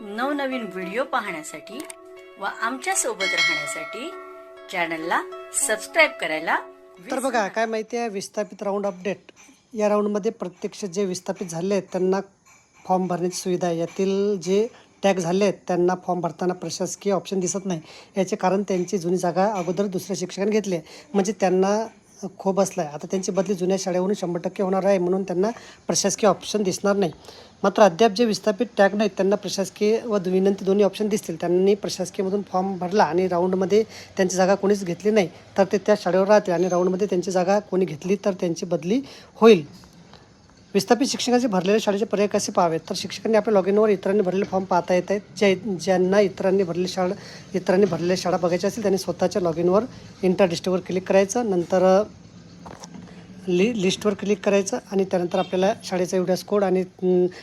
नवनवीन व्हिडिओ पाहण्यासाठी व आमच्यासोबत राहण्यासाठी चॅनलला सबस्क्राईब करायला तर बघा काय माहिती आहे विस्थापित राऊंड अपडेट या राऊंडमध्ये प्रत्यक्ष जे विस्थापित झाले आहेत त्यांना फॉर्म भरण्याची सुविधा आहे. यातील जे टॅग झाले आहेत त्यांना फॉर्म भरताना प्रशासकीय ऑप्शन दिसत नाही. याचे कारण त्यांची जुनी जागा अगोदर दुसऱ्या शिक्षकाने घेतली आहे. म्हणजे त्यांना खो बसला आहे. आता त्यांची बदली जुन्या शाळेवरून शंभर टक्के होणार आहे म्हणून त्यांना प्रशासकीय ऑप्शन दिसणार नाही. मात्र अद्याप जे विस्थापित टॅग नाहीत त्यांना प्रशासकीय व विनंती दोन्ही ऑप्शन दिसतील. त्यांनी प्रशासकीयमधून फॉर्म भरला आणि राऊंडमध्ये त्यांची जागा कोणीच घेतली नाही तर ते त्या शाळेवर राहतील आणि राऊंडमध्ये त्यांची जागा कोणी घेतली तर त्यांची बदली होईल. विस्थापित शिक्षकांचे भरलेल्या शाळेचे पर्याय कसे पाहावेत? तर शिक्षकांनी आपल्या लॉगिनवर इतरांनी भरलेले फॉर्म पाहता येत आहेत. ज्या ज्यांना इतरांनी भरलेली शाळा इतरांनी भरलेल्या शाळा बघायच्या असतील त्यांनी स्वतःच्या लॉगिनवर इंटर डिस्टवर क्लिक करायचं. नंतर लि लिस्टवर क्लिक करायचं आणि त्यानंतर आपल्याला शाळेचा एवढ्याच कोड आणि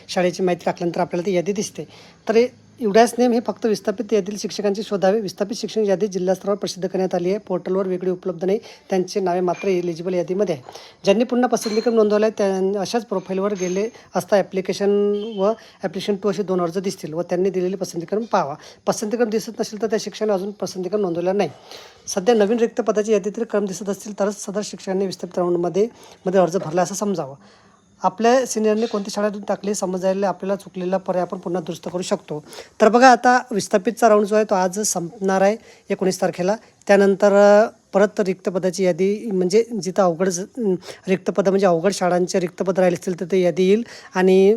शाळेची माहिती टाकल्यानंतर आपल्याला ती यादी दिसते. तर हे एवढ्याच नेम हे फक्त विस्थापित यादील शिक्षकांची शोधावे. विस्थापित शिक्षण यादी जिल्हास्तरावर प्रसिद्ध करण्यात आली आहे. पोर्टलवर वेगळी उपलब्ध नाही. त्यांचे नावे मात्र एलिजिबल यादीमध्ये आहे. ज्यांनी पुन्हा पसंतीक्रम नोंदवला आहे त्या अशाच प्रोफाईलवर गेले असता ॲप्लिकेशन व ॲप्लिकेशन टू असे दोन अर्ज दिसतील व त्यांनी दिलेले पसंतीक्रम पाहावा. पसंतीक्रम दिसत नसेल तर त्या शिक्षकांना अजून पसंतीक्रम नोंदवला नाही. सध्या नवीन रिक्त पदाची यादीतील क्रम दिसत असतील तरच सदर शिक्षकांनी विस्थापित राऊंडमध्ये मध्ये अर्ज भरला असं समजावं. आपल्या सिनियरने कोणती शाळेतून टाकली समजायला आपल्याला चुकलेला पर्याय आपण पुन्हा दुरुस्त करू शकतो. तर बघा आता विस्थापितचा राऊंड जो आहे तो आज संपणार आहे एकोणीस तारखेला. त्यानंतर परत रिक्त पदाची यादी म्हणजे जिथं अवघड ज- रिक्त पदं म्हणजे अवघड शाळांचे रिक्त पद राहिले असतील तर ते यादी येईल. आणि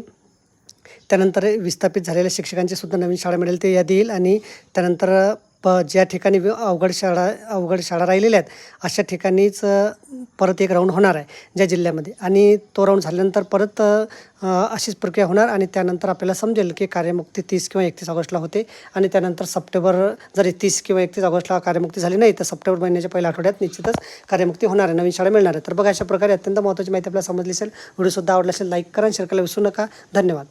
त्यानंतर विस्थापित झालेल्या शिक्षकांची सुद्धा नवीन शाळा मिळेल ते यादी येईल. आणि त्यानंतर प ज्या ठिकाणी अवघड शाळा अवघड शाळा राहिलेल्या आहेत अशा ठिकाणीच परत एक राऊंड होणार आहे ज्या जिल्ह्यामध्ये. आणि तो राऊंड झाल्यानंतर परत अशीच प्रक्रिया होणार आणि त्यानंतर आपल्याला समजेल की कार्यमुक्ती तीस किंवा एकतीस ऑगस्टला होते. आणि त्यानंतर सप्टेंबर जर तीस किंवा एकतीस ऑगस्टला कार्यमुक्ती झाली नाही तर सप्टेंबर महिन्याच्या पहिल्या आठवड्यात निश्चितच कार्यमुक्ती होणार आहे नवीन शाळा मिळणार आहे. तर बघा अशा प्रकारे अत्यंत महत्त्वाची माहिती आपल्याला समजली असेल. व्हिडिओसुद्धा आवडला असेल लाईक करा शेअर करायला विसरू नका. धन्यवाद.